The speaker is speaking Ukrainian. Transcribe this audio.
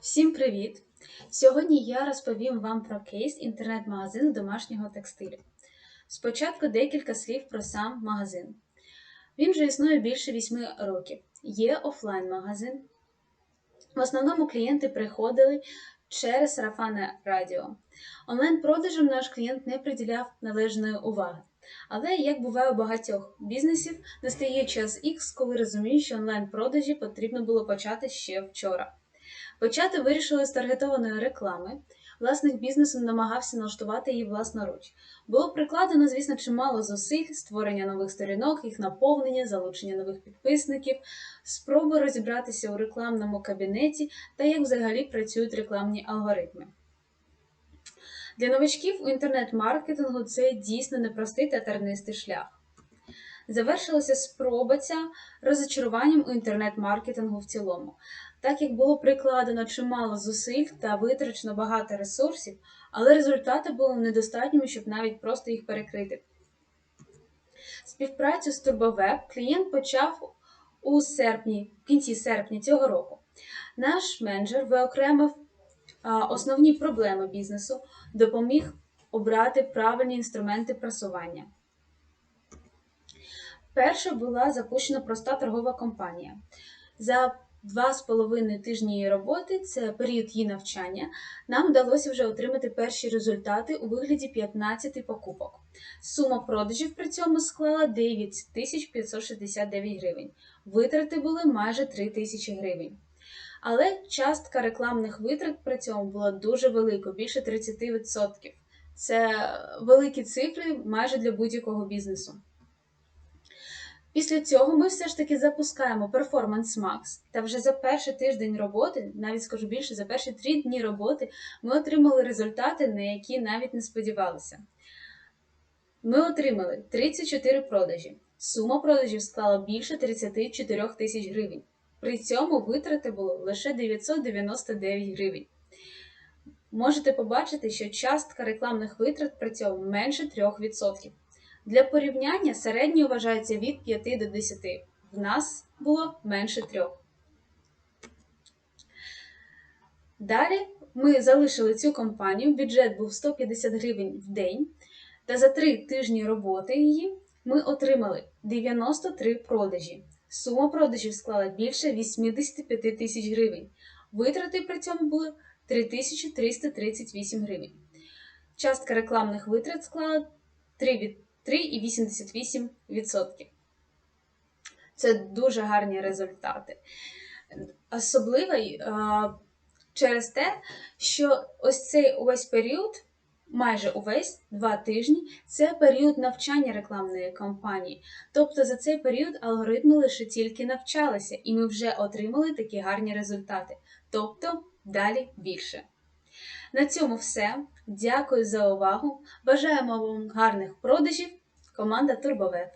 Всім привіт! Сьогодні я розповім вам про кейс інтернет-магазину домашнього текстилю. Спочатку декілька слів про сам магазин. Він вже існує більше 8 років. Є офлайн-магазин. В основному клієнти приходили через сарафанне радіо. Онлайн-продажам наш клієнт не приділяв належної уваги. Але, як буває у багатьох бізнесів, настає час X, коли розуміють, що онлайн-продажі потрібно було почати ще вчора. Почати вирішили з таргетованої реклами. Власник бізнесу намагався налаштувати її власноруч. Було прикладено, звісно, чимало зусиль, створення нових сторінок, їх наповнення, залучення нових підписників, спроби розібратися у рекламному кабінеті та як взагалі працюють рекламні алгоритми. Для новачків у інтернет-маркетингу це дійсно непростий та тернистий шлях. Завершилася спроба ця розочаруванням у інтернет-маркетингу в цілому. Так як було прикладено чимало зусиль та витрачено багато ресурсів, але результати були недостатніми, щоб навіть просто їх перекрити. Співпрацю з Турбовеб клієнт почав у серпні, в кінці серпня цього року. Наш менеджер виокремив основні проблеми бізнесу, допоміг обрати правильні інструменти просування. Перша була запущена проста торгова компанія. За два з половиною тижні її роботи, це період її навчання, нам вдалося вже отримати перші результати у вигляді 15 покупок. Сума продажів при цьому склала 9569 гривень. Витрати були майже 3000 гривень. Але частка рекламних витрат при цьому була дуже велика, більше 30%. Це великі цифри майже для будь-якого бізнесу. Після цього ми все ж таки запускаємо Performance Max, та вже за перший тиждень роботи, навіть скажу більше, за перші три дні роботи, ми отримали результати, на які навіть не сподівалися. Ми отримали 34 продажі. Сума продажів склала більше 34 тисяч гривень. При цьому витрати було лише 999 гривень. Можете побачити, що частка рекламних витрат при цьому менше 3%. Для порівняння середньо вважається від 5 до 10. В нас було менше 3. Далі ми залишили цю компанію, бюджет був 150 гривень в день, та за 3 тижні роботи її ми отримали 93 продажі. Сума продажів склала більше 85 тисяч гривень. Витрати при цьому були 3338 гривень. Частка рекламних витрат склала 3 від 3,88%. Це дуже гарні результати. Особливо через те, що ось цей увесь період, майже увесь два тижні, це період навчання рекламної кампанії. Тобто за цей період алгоритми лише тільки навчалися, і ми вже отримали такі гарні результати. Тобто далі більше. На цьому все. Дякую за увагу. Бажаємо вам гарних продажів! Команда Турбовеб.